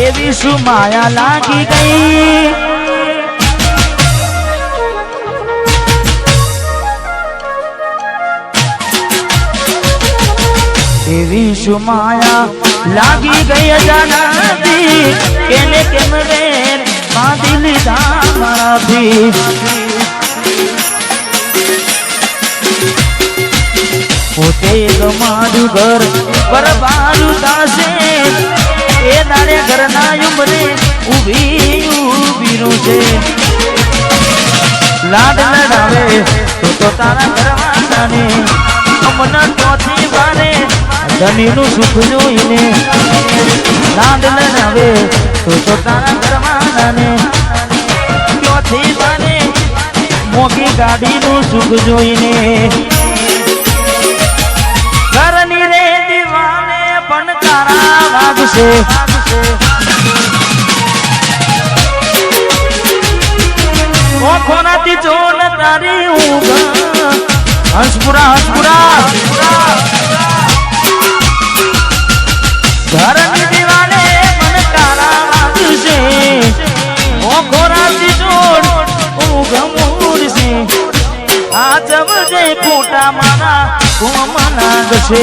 એવી શું માયા લાગી ગઈ? એવી શું માયા લાગી ગઈ અજાનાથી? કેને કેમ રે બાંધી લીધા મારાથી? પોતે ગમાડું ઘર બરબારું થાશે એ દાડે ઘરના ઉંબરે ઊભી છે. લાડ લડાવે તો ચોથી બારે ધનીનું સુખ જોઈને. લાડ લડાવે તો તો તારા ચોથી બારે મોગી ગાડીનું સુખ જોઈને. તારા વાગશે. ઓખોનાથી જોન તારી ઊંઘ. હંસપુરા હંસપુરા ઘરની દીવાને પણ તારા વાગશે. આ જવજે ખોટા મારા કોમ નાગશે.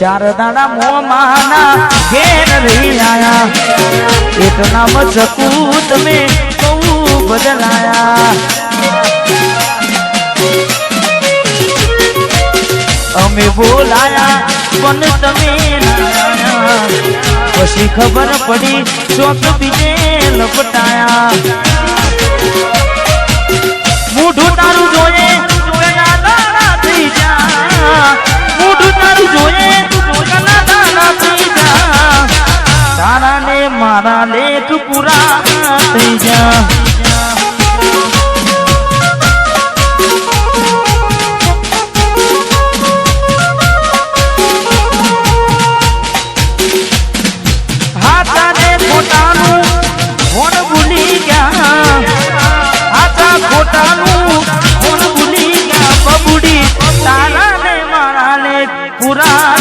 ચાર દાડા મો માના ઘેર રહી આયા. એક નામ ચકુ તમે બહુ બદલાયા. અમે બોલાયા, પણ તમે પછી ખબર પડી, ચોક બીજે લપટાયા. મોઢું તારું જોયે પૂરા થઈ જા. ખોટાનું ભૂલી ગયા. બબુડી તારા ને મારા ને પૂરા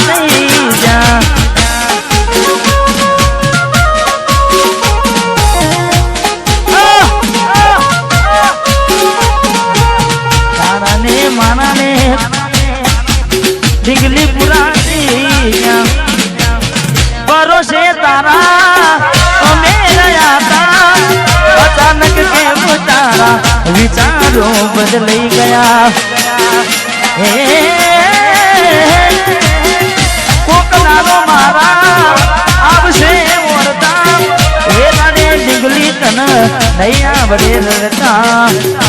વિચારો લઈ ગયા હે કોક દાડો મારા આવશે મોરતા એ દાડે ડીંગલી તન નહીં વડે રડતા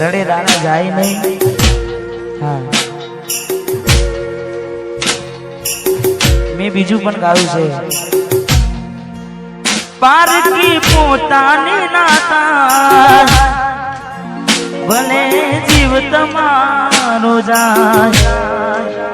રડે દાણા જાય નહીં. મેં બીજું પણ ગાયું છે. પારકી પોતાની નાતા. ભલે જીવ તમારો જાય.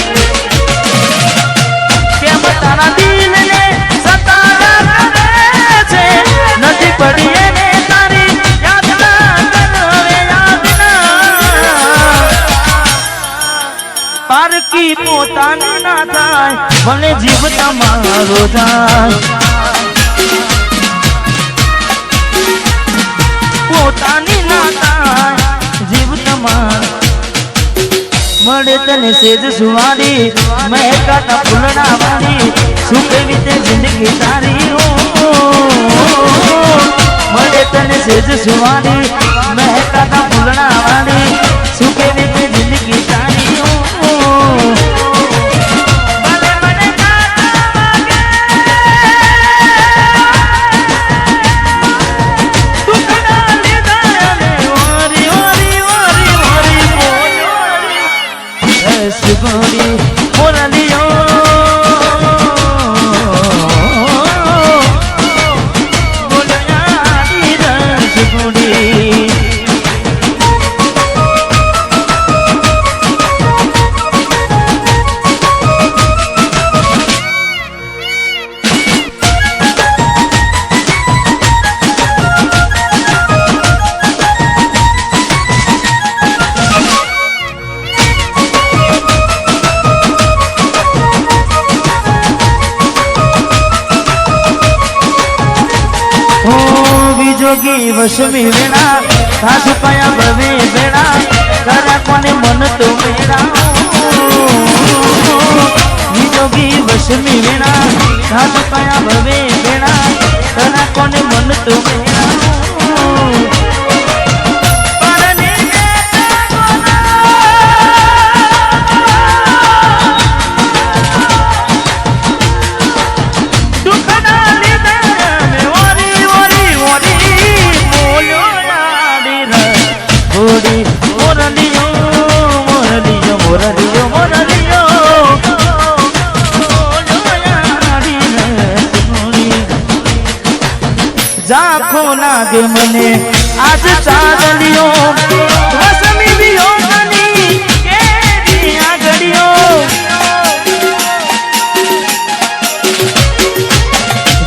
પારકી પોતાની ના થાય જીવ તમારો પોતાની ના થાય જીવ તમાર મળે તને સેજ સુવારી મહેકાતા ફૂલડા વાળી શું વિતે જિંદગી તારી મળે તને સેજ સુવારી મહેકાતા વિજોગી વસમી વેણા, ઘાસ કયા ભવે વેણા, તારા કોને મન તો મેરા વિજોગી વસમી વેણા, ઘાસ કયા ભવે વેણા, તારા કોને મન તો મેરા લાગે મને? આજ ચાદલિયો વસમી વિયોગની કેવી આગળીઓ.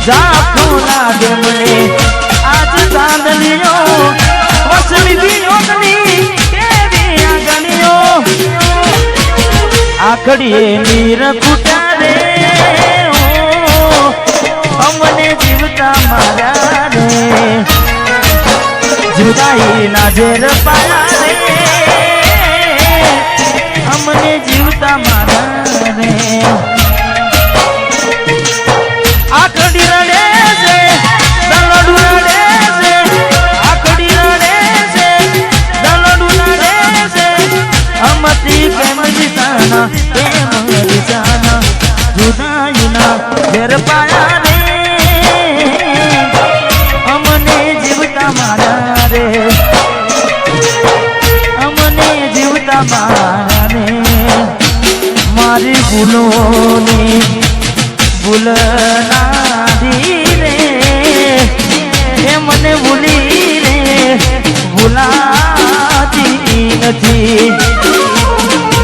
ઝાંખો લાગે મને? આજ ચાંદલિયો વસમી વિયોગની કેવી આગળીઓ. આખડીએ નીર રે અમને જીવતા મારા જુદાઈ ના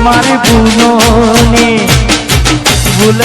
મારી ભૂલોને ભૂલ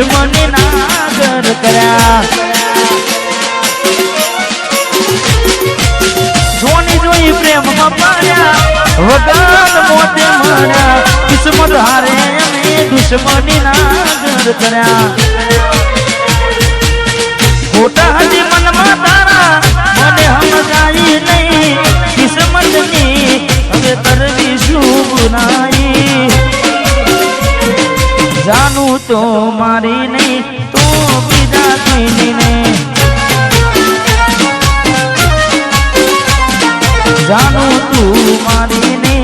દુશ્મની નાગર કર્યા. જોની જોઈ પ્રેમમાં પડ્યા વગર મોતે માર્યા. કિસ્મત હારે દુશ્મની નાગર કર્યા. ખોટા હજી મનમાં તારા, મને સમજાય નહીં. કિસ્મતની હવે કરવી શું બુરાઈ જાનું તો મારી નહીં તું બીજા કોઈની જાનું તું મારી નહીં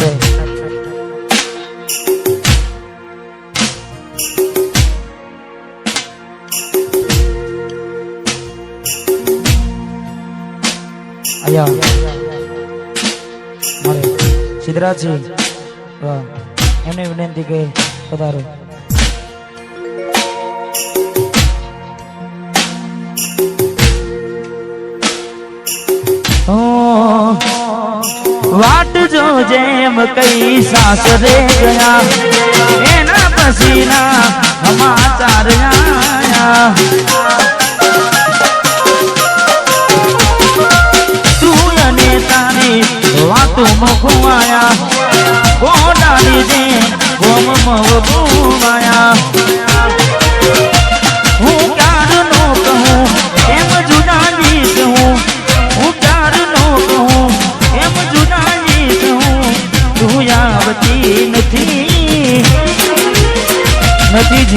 મારે. અહીંયા મારે સિદ્ધરાજજી. એમને વિનંતી કે પધારો. ઓ, વાટ જો જેમ કઈ સાસરે ગયા, એના પસીના સમાચાર આયા. તું અને તારી વાતો મખવાયા ગોડાની જે ગોમ મવગુવાયા હું